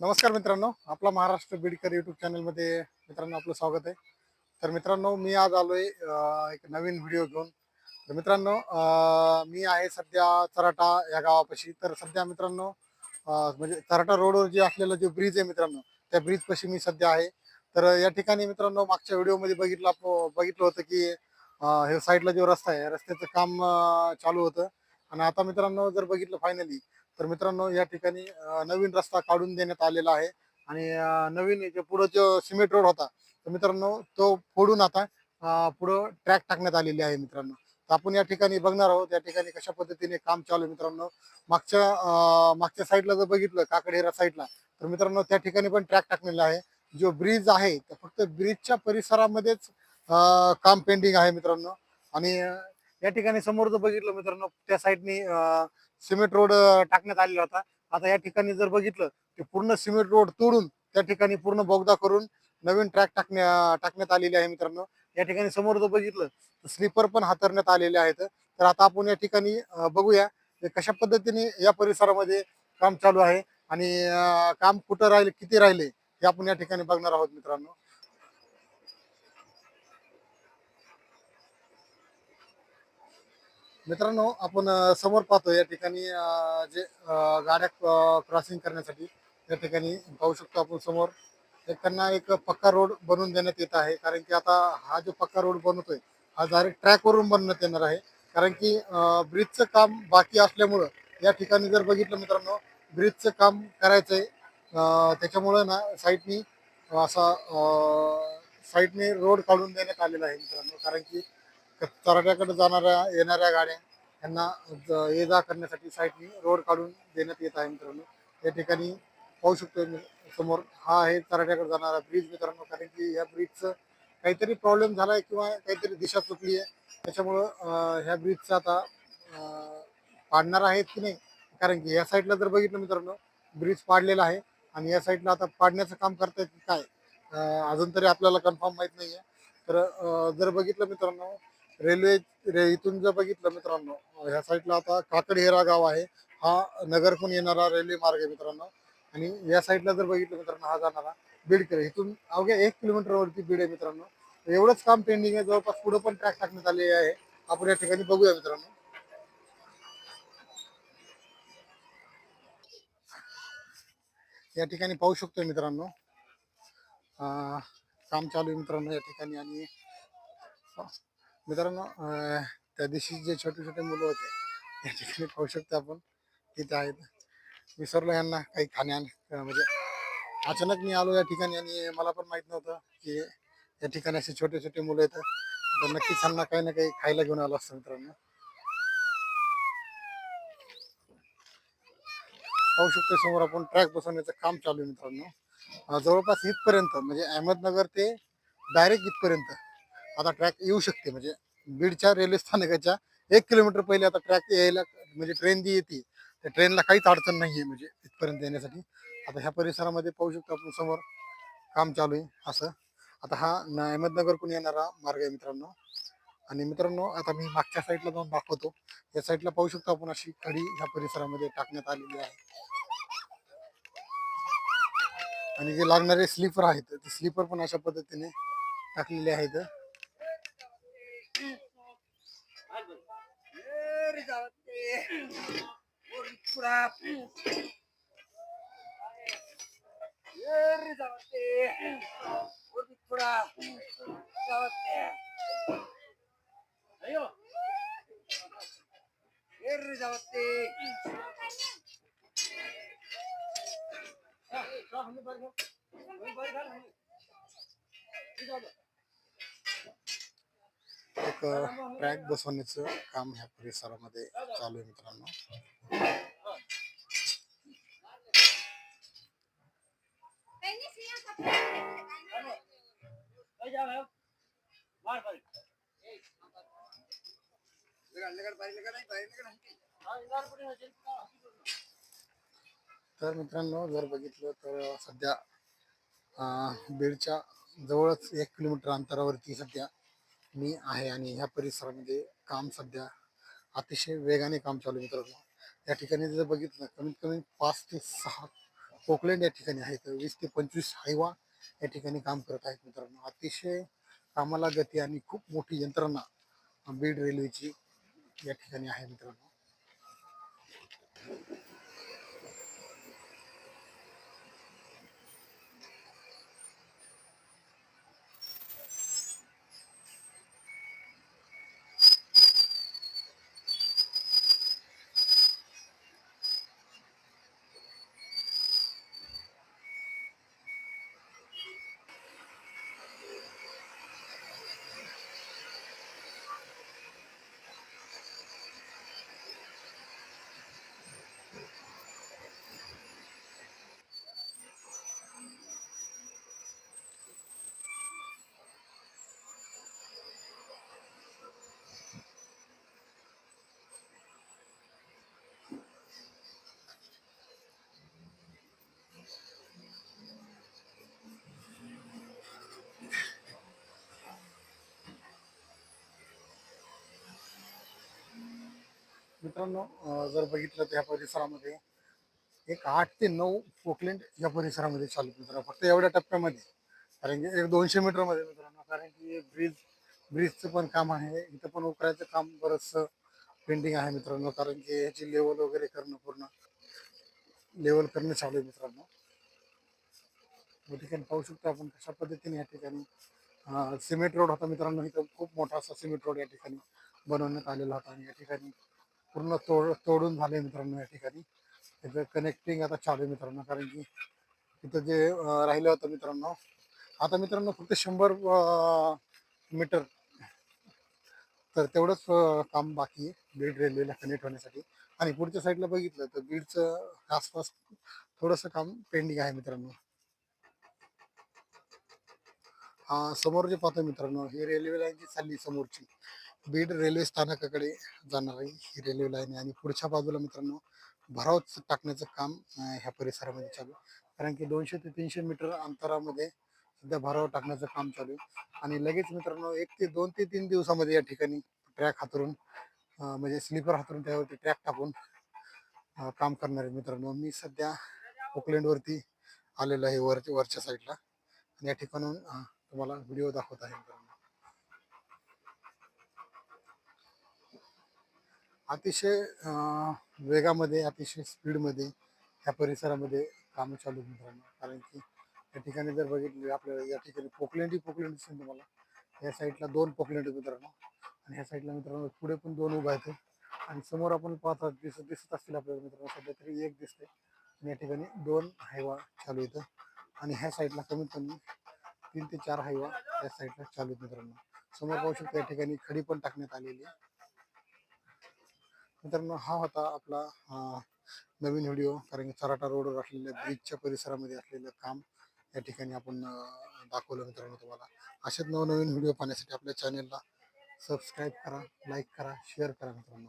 नमस्कार मित्रांनो आपला महाराष्ट्र बीडकर युट्यूब चॅनलमध्ये मित्रांनो आपलं स्वागत आहे. तर मित्रांनो मी आज आलोय एक नवीन व्हिडिओ घेऊन. तर मित्रांनो मी आहे सध्या चराटा या गावापाशी. तर सध्या मित्रांनो म्हणजे चराटा रोडवर जे असलेलं जे ब्रिज आहे मित्रांनो त्या ब्रिजपाशी मी सध्या आहे. तर या ठिकाणी मित्रांनो मागच्या व्हिडिओमध्ये बघितलं आप- बघितलं होतं की हे साईडला जो रस्ता आहे रस्त्याचं काम चालू होतं. आणि आता मित्रांनो जर बघितलं फायनली तर मित्रांनो या ठिकाणी नवीन रस्ता काढून देण्यात आलेला आहे. आणि नवीन जे पुढं जो सिमेंट रोड होता तर मित्रांनो तो फोडून आता पुढं ट्रॅक टाकण्यात आलेली आहे मित्रांनो. तर आपण या ठिकाणी बघणार आहोत या ठिकाणी कशा पद्धतीने काम चालू आहे मित्रांनो. मागच्या मागच्या साईडला जर बघितलं काकडेरा साईडला तर मित्रांनो त्या ठिकाणी पण ट्रॅक टाकलेला आहे. जो ब्रिज आहे तर फक्त ब्रिजच्या परिसरामध्येच काम पेंडिंग आहे मित्रांनो. आणि या ठिकाणी समोर जर बघितलं मित्रांनो त्या साईडनी सिमेंट रोड टाकण्यात आलेला होता. आता या ठिकाणी जर बघितलं ते पूर्ण सिमेंट रोड तोडून त्या ठिकाणी पूर्ण बोगदा करून नवीन ट्रॅक टाकण्या टाकण्यात आलेले आहे मित्रांनो. या ठिकाणी समोर जर बघितलं तर स्लीपर पण हातरण्यात आलेले आहेत. तर आता आपण या ठिकाणी बघूया कशा पद्धतीने या परिसरामध्ये काम चालू आहे आणि काम कुठं राहिले किती राहिले हे आपण या ठिकाणी बघणार आहोत मित्रांनो. मित्रांनो आपण समोर पाहतो या ठिकाणी जे गाड्या क्रॉसिंग करण्यासाठी या ठिकाणी पाहू शकतो आपण समोर. एक त्यांना एक पक्का रोड बनवून देण्यात येत आहे. कारण की आता हा जो पक्का रोड बनवतोय हा डायरेक्ट ट्रॅकवरून बनवण्यात येणार आहे. कारण की ब्रिजचं काम बाकी असल्यामुळं या ठिकाणी जर बघितलं मित्रांनो ब्रिजचं काम करायचंय. आहे त्याच्यामुळं ना साईडनी असा साईडने रोड काढून देण्यात आलेला आहे मित्रांनो. कारण की तराट्याकडे जाणाऱ्या येणाऱ्या गाड्या यांना ये जा करण्यासाठी साईडनी रोड काढून देण्यात येत आहे मित्रांनो. या ठिकाणी पाहू शकतो मी समोर हा आहे तराट्याकडे जाणारा ब्रिज मित्रांनो कारण की या ब्रिजचं काहीतरी प्रॉब्लेम झालाय किंवा काहीतरी दिशा चुकली आहे. त्याच्यामुळं ह्या ब्रिजचं आता पाडणार आहेत की नाही? कारण की या साईडला जर बघितलं मित्रांनो ब्रिज पाडलेला आहे आणि या साईडला आता पाडण्याचं काम करतायत की काय? अजून तरी आपल्याला कन्फर्म माहीत नाहीये. तर जर बघितलं मित्रांनो रेल्वे रे इथून जर बघितलं मित्रांनो ह्या साईडला आता काकडहेरा गाव आहे. हा नगरहून येणारा रेल्वे मार्ग आहे मित्रांनो. आणि या साईडला जर बघितलं मित्रांनो हा जाणारा बीडकडे इथून अवघ्या एक किलोमीटरवरती बीड आहे मित्रांनो. एवढंच काम पेंडिंग आहे. जवळपास पुढे पण ट्रॅक टाकण्यात आले आहे. आपण या ठिकाणी बघूया मित्रांनो. या ठिकाणी पाहू शकतोय मित्रांनो. काम चालू आहे मित्रांनो या ठिकाणी. आणि मित्रांनो त्या दिवशी जे छोटे छोटे मुलं होते या ठिकाणी पाहू शकतो आपण. तिथे आहेत. विसरलो यांना काही खाण्या म्हणजे अचानक मी आलो या ठिकाणी आणि मला पण माहीत नव्हतं की या ठिकाणी असे छोटे छोटे मुलं येतात तर नक्कीच त्यांना काही ना काही खायला घेऊन आलो असतं मित्रांनो. पाहू शकतो समोर आपण ट्रॅक बसवण्याचं काम चालू आहे मित्रांनो. जवळपास इथपर्यंत म्हणजे अहमदनगर ते डायरेक्ट इथपर्यंत. आता ट्रॅक येऊ शकते. म्हणजे बीडच्या रेल्वे स्थानकाच्या एक किलोमीटर पहिले आता ट्रॅक यायला म्हणजे ट्रेन जी येते त्या ट्रेनला काहीच अडचण नाही आहे म्हणजे इथपर्यंत येण्यासाठी. आता ह्या परिसरामध्ये पाहू शकतो आपण समोर काम चालू आहे असं. आता हा अहमदनगरकडून येणारा मार्ग आहे मित्रांनो. आणि मित्रांनो आता मी मागच्या साईडला जाऊन दाखवतो. या साईडला पाहू शकतो आपण अशी कडी ह्या परिसरामध्ये टाकण्यात आलेली आहे. आणि जे लागणारे स्लीपर आहेत ते स्लीपर पण अशा पद्धतीने टाकलेले आहेत. एक ट्रॅक बसवण्याचं काम ह्या परिसरामध्ये चालू आहे मित्रांनो। तर मित्रांनो जर बघितलं तर सध्या बीडच्या जवळच एक किलोमीटर अंतरावरती सध्या मी आहे आणि ह्या परिसरामध्ये काम सध्या अतिशय वेगाने काम चालू मित्रांनो. या ठिकाणी जर बघितलं कमीत कमी पाच ते सहा पोकलंड या ठिकाणी आहेत. वीस ते पंचवीस हायवा या ठिकाणी काम करत आहेत मित्रांनो. अतिशय कामाला गती आणि खूप मोठी यंत्रणा बीड रेल्वेची या ठिकाणी आहे मित्रांनो. मित्रांनो जर बघितलं तर ह्या परिसरामध्ये एक आठ ते नऊ पोकलँड या परिसरामध्ये चालू मित्रांनो फक्त एवढ्या टप्प्यामध्ये. कारण की एक दोनशे मीटरमध्ये मित्रांनो कारण की ब्रिज ब्रिजचं पण काम आहे. इथं पण उकरायचं काम बरंचसं पेंडिंग आहे मित्रांनो कारण की ह्याची लेवल वगैरे करणं पूर्ण लेवल करणं चालू आहे मित्रांनो. या ठिकाणी पाहू शकतो आपण कशा पद्धतीने या ठिकाणी सिमेंट रोड होता मित्रांनो इथं खूप मोठा असा सिमेंट रोड या ठिकाणी बनवण्यात आलेला होता. आणि या ठिकाणी पूर्ण तोड तोडून झाले मित्रांनो या ठिकाणी. त्याचं कनेक्टिंग आता चालू आहे मित्रांनो कारण की तिथं जे राहिलं होतं मित्रांनो आता मित्रांनो फक्त शंभर मीटर तर तेवढंच काम बाकी आहे बीड रेल्वेला कनेक्ट होण्यासाठी. आणि पुढच्या साईडला बघितलं तर बीडचं आसपास थोडंसं काम पेंडिंग आहे मित्रांनो. समोर जे पाहतो मित्रांनो ही रेल्वे लाईन जी चालली समोरची बीड रेल्वे स्थानकाकडे जाणार आहे ही रेल्वे लाईन आहे. आणि पुढच्या बाजूला मित्रांनो भराव टाकण्याचं काम ह्या परिसरामध्ये चालू आहे. कारण की दोनशे ते तीनशे मीटर अंतरामध्ये सध्या भराव टाकण्याचं काम चालू आहे. आणि लगेच मित्रांनो एक ते दोन ते तीन दिवसामध्ये या ठिकाणी ट्रॅक हातरून म्हणजे स्लीपर हातरून त्यावरती ट्रॅक टाकून काम करणार आहे मित्रांनो. मी सध्या ओकलंडवरती आलेलो आहे वर वरच्या साईडला आणि या ठिकाणून तुम्हाला व्हिडिओ दाखवत आहे मित्रांनो. अतिशय वेगामध्ये अतिशय स्पीडमध्ये ह्या परिसरामध्ये कामं चालू मित्रांनो. कारण की या ठिकाणी जर बघितले आपल्याला या ठिकाणी पोकलँडी पोकलँड दिसेल तुम्हाला. या साईडला दोन पोकलँड मित्रांनो. आणि ह्या साईडला मित्रांनो पुढे पण दोन उभा आहेत. आणि समोर आपण पाहतात दिसत दिसत असतील आपल्याला मित्रांनो सध्या तरी एक दिसते आणि या ठिकाणी दोन हायवा चालू येतं आणि ह्या साईडला कमीत कमी तीन ते चार हायवा या साईडला चालू आहेत मित्रांनो. समोर पाहू शकता या ठिकाणी खडी पण टाकण्यात आलेली आहे. मित्रांनो हा होता आपला नवीन व्हिडिओ. कारण की चराटा रोडवर असलेल्या ब्रिजच्या परिसरामध्ये असलेलं काम या ठिकाणी आपण दाखवलं मित्रांनो तुम्हाला. असेच नवनवीन व्हिडिओ पाहण्यासाठी आपल्या चॅनेलला सबस्क्राईब करा लाईक करा शेअर करा मित्रांनो.